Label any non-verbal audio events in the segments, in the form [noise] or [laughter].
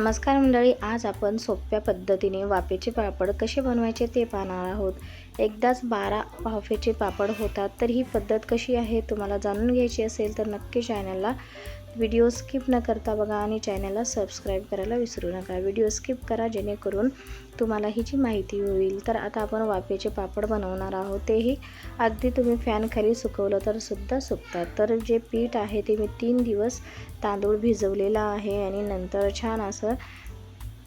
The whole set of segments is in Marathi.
नमस्कार मंडळी आज आपण सोप्या पद्धतीने वाफेचे पापड कसे बनवायचे ते पाहणार आहोत. एकदाच बारा वाफेचे पापड होतात तर ही पद्धत कशी आहे तुम्हाला जाणून घ्यायची असेल तर नक्की चॅनलला व्हिडिओ स्किप न करता बघा आणि चॅनलला सबस्क्राईब करायला विसरू नका. व्हिडिओ स्किप करा जेणेकरून तुम्हाला ही जी माहिती होईल. तर आता आपण वाफेचे पापड बनवणार आहोत. तेही अगदी तुम्ही फॅनखाली सुकवलं तर सुद्धा सुकतात. तर जे पीठ आहे ते मी तीन दिवस तांदूळ भिजवलेला आहे आणि नंतर छान असं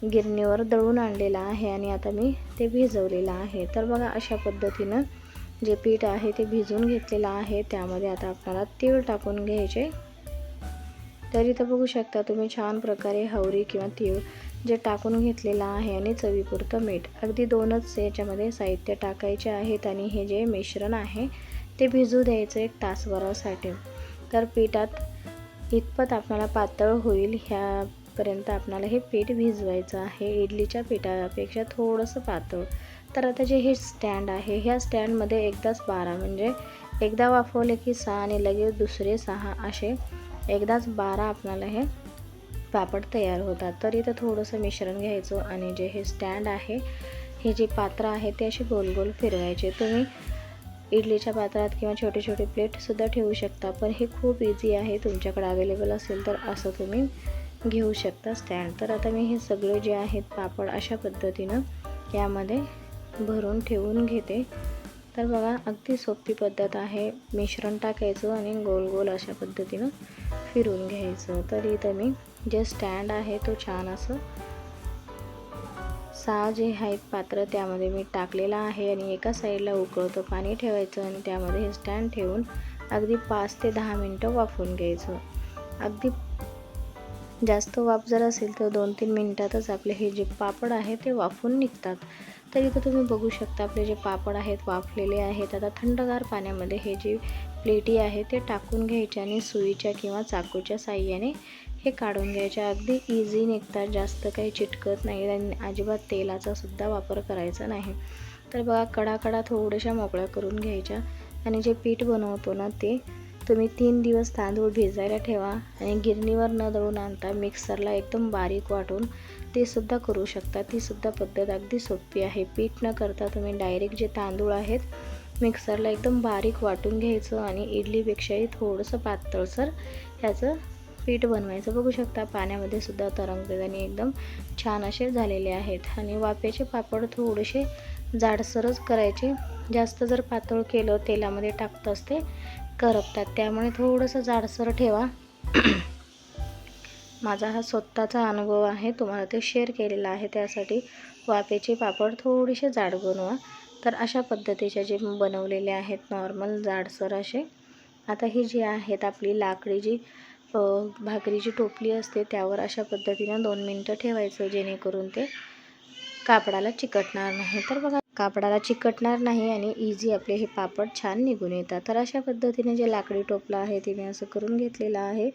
गिरणीवर दळून आणलेलं आहे आणि आता मी ते भिजवलेलं आहे. तर बघा अशा पद्धतीनं जे पीठ आहे ते भिजवून घेतलेलं आहे. त्यामध्ये आता आपल्याला तीळ टाकून घ्यायचे. तर इथं बघू शकता तुम्ही छान प्रकारे हवरी किंवा तीळ जे टाकून घेतलेलं आहे आणि चवीपुरतं मीठ. अगदी दोनच याच्यामध्ये साहित्य टाकायचे आहेत आणि हे जे मिश्रण आहे ते भिजू द्यायचं एक तासभरासाठी. तर पिठात इतपत आपल्याला पातळ होईल ह्या पर्यंत आपल्याला हे पीठ भिजवायचं आहे. इडलीच्या पिठापेक्षा थोडंसं पातळ. तर आता जे हे स्टँड आहे ह्या स्टँडमध्ये एकदाच बारा म्हणजे एकदा वाफवले की सहा आणि लगेच दुसरे सहा असे एकदाच बारा आपल्याला हे पापड तयार होतात. तर इथं थोडंसं मिश्रण घ्यायचं आणि जे हे स्टँड आहे हे जे पात्र आहे ते असे गोल गोल फिरवायचे. तुम्ही इडलीच्या पात्रात किंवा छोटे छोटे प्लेटसुद्धा ठेवू शकता पण हे खूप इझी आहे. तुमच्याकडे अवेलेबल असेल तर असं तुम्ही घेऊ शकता स्टँड. तर आता मी हे सगळे जे आहेत पापड अशा पद्धतीनं यामध्ये भरून ठेवून घेते. तर बघा अगदी सोपी पद्धत आहे. मिश्रण टाकायचं आणि गोल गोल अशा पद्धतीनं फिरून घ्यायचं. तर इथं मी जे स्टँड आहे तो छान असं सहा जे आहेत पात्र त्यामध्ये मी टाकलेलं आहे आणि एका साईडला उकळतं पाणी ठेवायचं आणि त्यामध्ये हे स्टँड ठेवून अगदी पाच ते दहा मिनटं वाफवून घ्यायचं. अगदी जास्त वाफ जर असेल तर दोन तीन मिनटातच आपले हे जे पापड आहे ते वाफून निघतात. तर इथं तुम्ही बघू शकता आपले जे पापड आहेत वाफलेले आहेत. आता थंडगार पाण्यामध्ये हे जे प्लेटी आहे ते टाकून घ्यायचे आणि सुईच्या किंवा चाकूच्या साह्याने हे काढून घ्यायचे. अगदी इझी निघतात जास्त काही चिटकत नाही आणि अजिबात तेलाचा सुद्धा वापर करायचा नाही. तर बघा कडाकडा थोड्याशा मोकळ्या करून घ्यायच्या आणि जे पीठ बनवतो ना ते तुम्ही तीन दिवस तांदूळ भिजायला ठेवा आणि गिरणीवर न दळून आणता मिक्सरला एकदम बारीक वाटून ते सुद्धा करू शकता. ती सुद्धा पद्धत अगदी सोपी आहे. पीठ न करता तुम्ही डायरेक्ट जे तांदूळ आहेत मिक्सरला एकदम बारीक वाटून घ्यायचं आणि इडलीपेक्षाही थोडंसं पातळसर ह्याचं पीठ बनवायचं. बघू शकता पाण्यामध्ये सुद्धा तरंगते आणि एकदम छान असे झालेले आहेत. आणि वाफेचे पापड थोडेसे जाडसरच करायचे. जास्त जर पातळ केलं तेलामध्ये टाकत असते करपतात. त्यामुळे थोडंसं जाडसर ठेवा. [clears throat] माझा हा स्वतःचा अनुभव आहे. तुम्हाला ते शेअर केलेला आहे. त्यासाठी वाफेचे पापड थोडेसे जाड बनवा. तर अशा पद्धतीचे जे बनवलेले आहेत नॉर्मल जाडसर असे. आता ही जी आहेत आपली लाकडी जी भाकरीची टोपली असते त्यावर अशा पद्धतीनं दोन मिनटं ठेवायचं जेणेकरून ते कापडाला चिकटणार नाही. तर बघा कापडाला चिकटणार नाही आणि इझी आपले हे पापड छान निघून येतात. तर अशा पद्धतीने जे लाकडी टोपलं आहे ते मी असं करून घेतलेलं आहे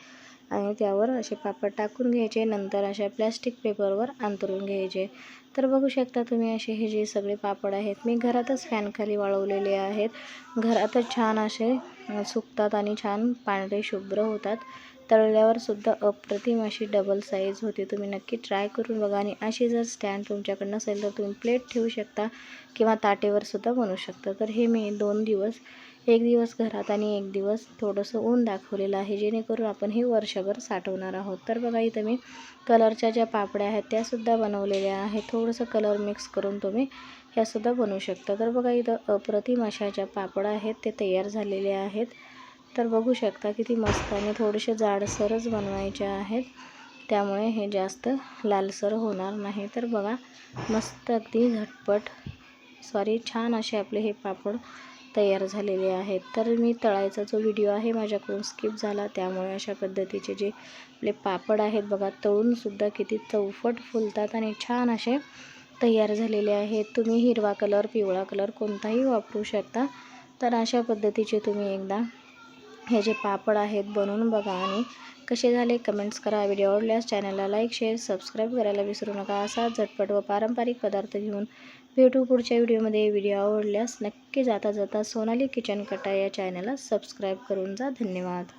आणि त्यावर असे पापड टाकून घ्यायचे. नंतर अशा प्लॅस्टिक पेपरवर अंतरून घ्यायचे. तर बघू शकता तुम्ही असे हे जे सगळे पापड आहेत मी घरातच फॅनखाली वाळवलेले आहेत. घरातच छान असे सुकतात आणि छान पांढरे शुभ्र होतात. तळल्यावर सुद्धा अप्रतिम अशी डबल साईज होते. तुम्ही नक्की ट्राय करून बघा आणि अशी जर स्टँड तुमच्याकडे नसेल तर तुम्ही प्लेट ठेवू शकता किंवा ताटेवर सुद्धा बनवू शकता. तर हे मी दोन दिवस एक दिवस घरात आणि एक दिवस थोडंसं ऊन दाखवलेलं आहे जेणेकरून आपण हे वर्षभर साठवणार आहोत. तर बघा इथं मी कलरच्या ज्या पापड्या आहेत त्यासुद्धा बनवलेल्या आहेत. थोडंसं कलर मिक्स करून तुम्ही ह्यासुद्धा बनवू शकता. तर बघा इथं अप्रतिम अशा ज्या पापड आहेत ते तयार झालेले आहेत. तर बघू शकता किती मस्त आणि थोडेसे जाडसरच बनवायचे आहेत. त्यामुळे हे जास्त लालसर होणार नाही. तर बघा मस्त अगदी झटपट सॉरी छान असे आपले हे पापड तयार झालेले आहेत. तर मी तळायचा जो व्हिडिओ आहे माझ्याकडून स्किप झाला. त्यामुळे अशा पद्धतीचे जे आपले पापड आहेत बघा तळूनसुद्धा किती चौफट फुलतात आणि छान असे तयार झालेले आहेत. तुम्ही हिरवा कलर पिवळा कलर कोणताही वापरू शकता. तर अशा पद्धतीचे तुम्ही एकदा हे जे पापड आहेत बनवून बघा आणि कसे झाले कमेंट्स करा. व्हिडिओ आवडल्यास चॅनलला लाईक शेअर सबस्क्राईब करायला विसरू नका. असा झटपट व पारंपरिक पदार्थ घेऊन भेटू पुढच्या व्हिडिओमध्ये. व्हिडिओ आवडल्यास नक्की जाता जाता सोनाली किचन कटा या चॅनलला सबस्क्राईब करून जा. धन्यवाद.